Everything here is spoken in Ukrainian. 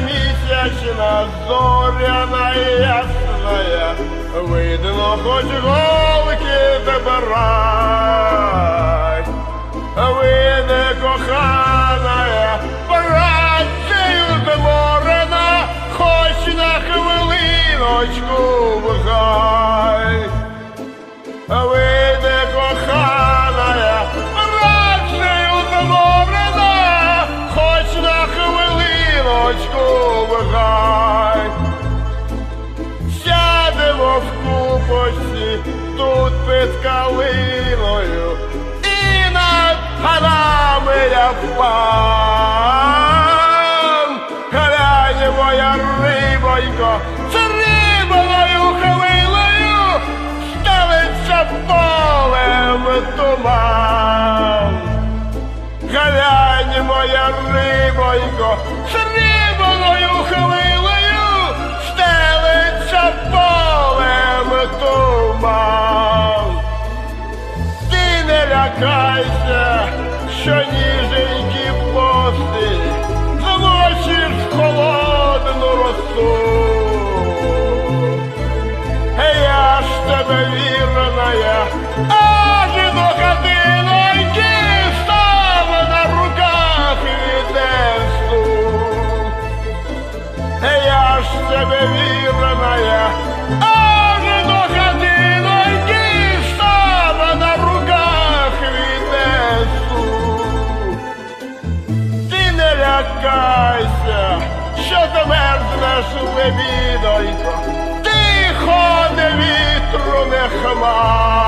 місячна зоряна і ясная, видно, хоч голки добирай. Ви не кохана, працею зморена, хоч на хвилиночку вгай. Під калиною і над панами я впав. Глянь, моя рибонько, з рибоною хвилею стелиться полем туман. Глянь, моя рибонько, з рибоною хвилею не що ніженькі пости змочиш в холодну росу. Я ж тебе вірная, аж до хатиноньки став на руках віднесу. Я ж тебе вірная, аж не лякайся, що замерзнеш лебідонько, тихо не вітру, не хмар.